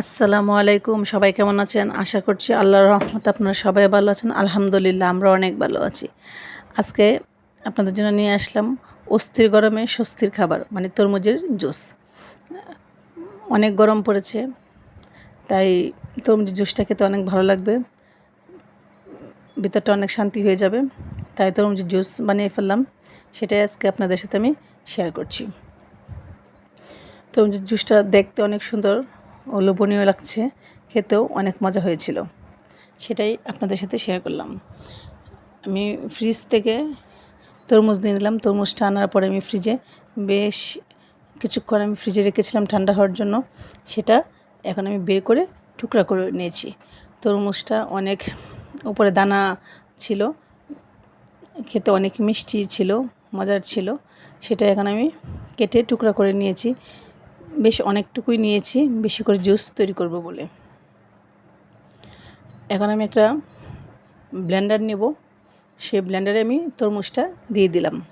আসসালামু আলাইকুম, সবাই কেমন আছেন? আশা করছি আল্লাহর রহমত আপনারা সবাই ভালো আছেন। আলহামদুলিল্লাহ, আমরা অনেক ভালো আছি। আজকে আপনাদের জন্য নিয়ে আসলাম অস্থির গরমে স্বস্তির খাবার মানে তরমুজের জুস। অনেক গরম পড়েছে, তাই তরমুজের জুসটা খেতে অনেক ভালো লাগবে। ভিতরটা অনেক শান্তি হয়ে যাবে, তাই তরমুজের জুস বানিয়ে ফেললাম। সেটাই আজকে আপনাদের সাথে আমি শেয়ার করছি। তরমুজের জুসটা দেখতে অনেক সুন্দর ও লোভনীয় লাগছে, খেতেও অনেক মজা হয়েছিল। সেটাই আপনাদের সাথে শেয়ার করলাম। আমি ফ্রিজ থেকে তরমুজ নিয়ে নিলাম। তরমুজটা আনার পরে আমি ফ্রিজে বেশ কিছুক্ষণ আমি ফ্রিজে রেখেছিলাম ঠান্ডা হওয়ার জন্য। সেটা এখন আমি বের করে টুকরা করে নিয়েছি। তরমুজটা অনেক উপরে দানা ছিল, খেতে অনেক মিষ্টি ছিল, মজার ছিল। সেটা এখন আমি কেটে টুকরা করে নিয়েছি। বেশ অনেকটুকুই নিয়েছি, বেশি করে জুস তৈরি করব বলে। এখন আমি একটা ব্লেন্ডার নেব। সেই ব্লেন্ডারে আমি তরমুজটা দিয়ে দিলাম।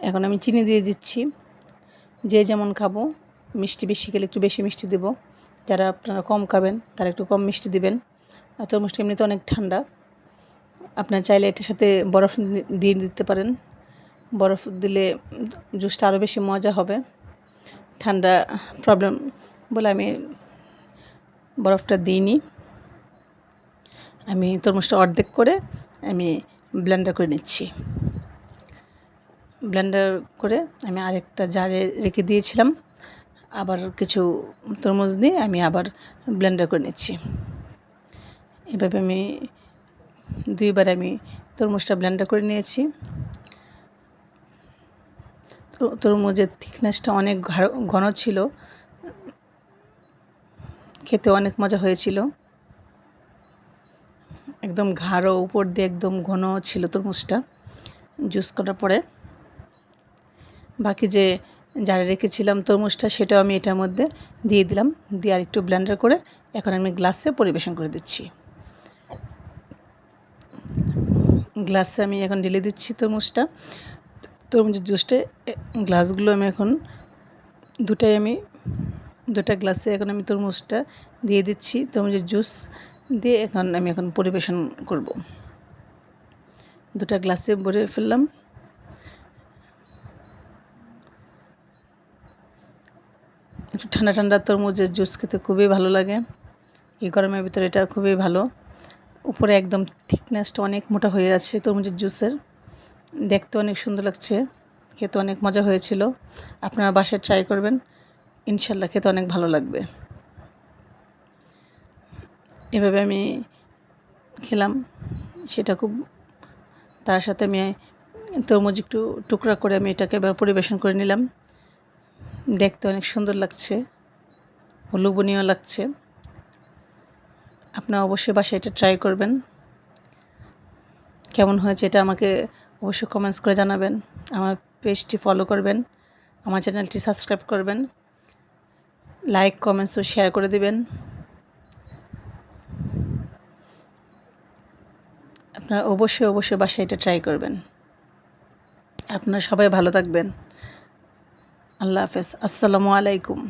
এখন আমি চিনি দিয়ে দিচ্ছি। যে যেমন খাব, মিষ্টি বেশি খেলে একটু বেশি মিষ্টি দেবো। যারা আপনারা কম খাবেন, তারা একটু কম মিষ্টি দেবেন। আর তরমুজটা এমনিতে অনেক ঠান্ডা। আপনার চাইলে এটার সাথে বরফ দিয়ে দিতে পারেন। বরফ দিলে জুসটা আরও বেশি মজা হবে। ঠান্ডা প্রবলেম বলে আমি বরফটা দিইনি। আমি তরমুজটা অর্ধেক করে আমি ব্লেন্ডার করে নিচ্ছি। ব্লেন্ডার করে আমি আরেকটা জারে রেখে দিয়েছিলাম। আবার কিছু তরমুজ দিয়ে আমি আবার ব্লেন্ডার করে নিচ্ছি। এভাবে আমি দুইবার আমি তরমুজটা ব্লেন্ডার করে নিয়েছি। তরমুজের থিকনেসটা অনেক ঘন ছিল। খেতে অনেক মজা হয়েছিল। একদম ঘাড়ো উপর দিয়ে একদম ঘন ছিল তরমুজটা। জুস করার পরে বাকি যে যারা রেখেছিলাম তরমুজটা, সেটাও আমি এটার মধ্যে দিয়ে দিলাম। দিয়ে আর একটু ব্লেন্ডার করে এখন আমি গ্লাসে পরিবেশন করে দিচ্ছি। গ্লাসে আমি এখন ঢেলে দিচ্ছি তরমুজটা। তরমুজের জুসটা গ্লাসগুলো আমি এখন দুটাই আমি, দুটা গ্লাসে এখন আমি তরমুজটা দিয়ে দিচ্ছি। তরমুজের জুস দিয়ে এখন আমি এখন পরিবেশন করব। দুটা গ্লাসে ভরে ফেললাম। একটু ঠান্ডা ঠান্ডা তরমুজের জুস খেতে খুবই ভালো লাগে। এই গরমের ভিতরে এটা খুবই ভালো। উপরে একদম থিকনেসটা অনেক মোটা হয়ে আছে তরমুজের জুসের। দেখতে অনেক সুন্দর লাগছে, খেতে অনেক মজা হয়েছিল। আপনারা বাসায় ট্রাই করবেন, ইনশাল্লাহ খেতে অনেক ভালো লাগবে। এভাবে আমি খেলাম, সেটা খুব, তার সাথে আমি তরমুজ একটু টুকরা করে আমি এটাকে এবার পরিবেশন করে নিলাম। দেখতে অনেক সুন্দর লাগছে, লোভনীয় লাগছে। আপনারা অবশ্যই বাসায় এটা ট্রাই করবেন। কেমন হয়েছে এটা আমাকে অবশ্যই কমেন্টস করে জানাবেন। আমার পেজটি ফলো করবেন, আমার চ্যানেলটি সাবস্ক্রাইব করবেন লাইক কমেন্টস ও শেয়ার করে দিবেন। আপনারা অবশ্যই অবশ্যই বাসায় এটা ট্রাই করবেন। আপনারা সবাই ভালো থাকবেন। আল্লাহ হাফেজ। আসসালামু আলাইকুম।